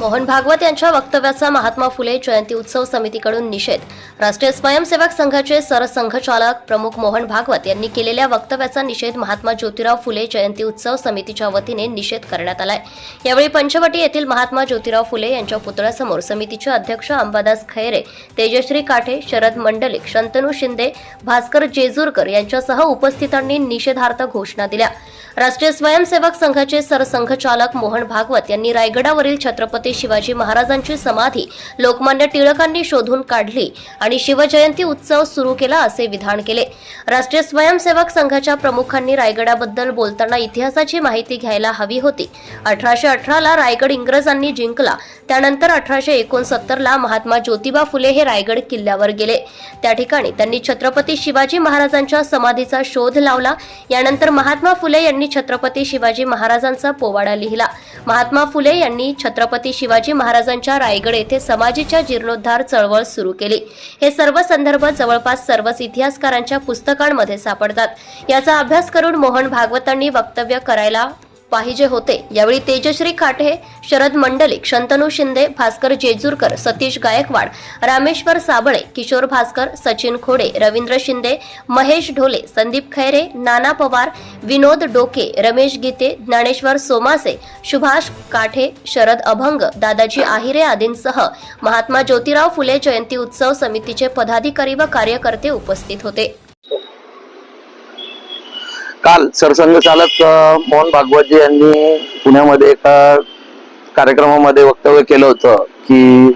मोहन भागवत यांच्या वक्तव्याचा महात्मा फुले जयंती उत्सव समितीकडून निषेध. राष्ट्रीय स्वयंसेवक संघाचे सरसंघचालक प्रमुख मोहन भागवत यांनी केलेल्या वक्तव्याचा निषेध महात्मा ज्योतिराव फुले जयंती उत्सव समितीच्या वतीने निषेध करण्यात आलाय. यावेळी पंचवटी येथील महात्मा ज्योतिराव फुले यांच्या पुतळ्यासमोर समितीचे अध्यक्ष अंबादास खैरे तेजश्री काठे शरद मंडलिक शंतनू शिंदे भास्कर जेजूरकर यांच्यासह उपस्थितांनी निषेधार्थ घोषणा दिल्या. राष्ट्रीय स्वयंसेवक संघाचे सरसंघचालक मोहन भागवत यांनी रायगडावरील छत्रपती शिवाजी महाराजांची समाधी लोकमान्य टिळकांनी शोधून काढली आणि शिवजयंती उत्सव सुरू केला असे विधान केले. राष्ट्रीय स्वयंसेवक संघाच्या प्रमुखांनी रायगडाबद्दल बोलताना इतिहासाची माहिती घ्यायला हवी होती. अठराशे अठराला रायगड इंग्रजांनी जिंकला. त्यानंतर अठराशे एकोणसत्तरला महात्मा ज्योतिबा फुले हे रायगड किल्ल्यावर गेले. त्या ठिकाणी त्यांनी छत्रपती शिवाजी महाराजांच्या समाधीचा शोध लावला. यानंतर महात्मा फुले यांनी छत्रपती शिवाजी महाराजांचा पोवाडा लिहिला. महात्मा फुले यांनी छत्रपती शिवाजी महाराजांच्या रायगड येथे समाधीच्या जीर्णोद्धार चळवळ सुरू केली. हे सर्व संदर्भ जवळपास सर्वच इतिहासकारांच्या पुस्तक पुस्तकांमध्ये सापडतात. याचा अभ्यास करून मोहन भागवतांनी वक्तव्य करायला पाहिजे होते. यावेळी तेजश्री काठे शरद मंडलिक शंतनू शिंदे भास्कर जेजूरकर सतीश गायकवाड रामेश्वर साबळे किशोर भास्कर सचिन खोडे रवींद्र शिंदे महेश ढोले संदीप खैरे नाना पवार विनोद डोके रमेश गीते ज्ञानेश्वर सोमासे सुभाष काठे शरद अभंग दादाजी आहिरे आदींसह महात्मा ज्योतिराव फुले जयंती उत्सव समितीचे पदाधिकारी व कार्यकर्ते उपस्थित होते. काल सरसंघचालक मोहन भागवतजी यांनी पुण्यामध्ये एका कार्यक्रमामध्ये वक्तव्य केलं होतं की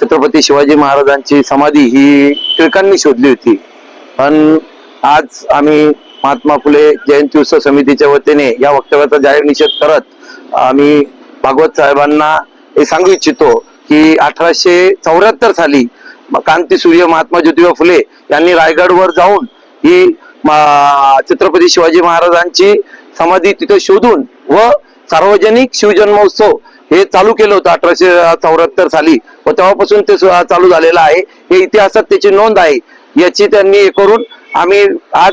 छत्रपती शिवाजी महाराजांची समाधी ही टिळकांनी शोधली होती. पण आज आम्ही महात्मा फुले जयंती उत्सव समितीच्या वतीने या वक्तव्याचा जाहीर निषेध करत आम्ही भागवत साहेबांना हे सांगू इच्छितो की अठराशे चौऱ्याहत्तर साली कांती सूर्य महात्मा ज्योतिबा फुले यांनी रायगडवर जाऊन ही छत्रपती शिवाजी महाराजांची समाधी तिथे शोधून व सार्वजनिक शिवजन्मोत्सव हे चालू केलं होतं अठराशे चौऱ्याहत्तर साली. व तेव्हापासून ते चालू झालेलं आहे. हे इतिहासात त्याची नोंद आहे. याची त्यांनी हे करून आम्ही आज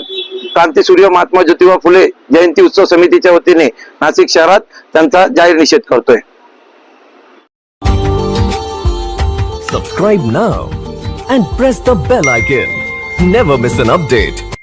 क्रांती सूर्य महात्मा ज्योतिबा फुले जयंती उत्सव समितीच्या वतीने नाशिक शहरात त्यांचा जाहीर निषेध करतोय. Subscribe now and press the bell icon never miss an update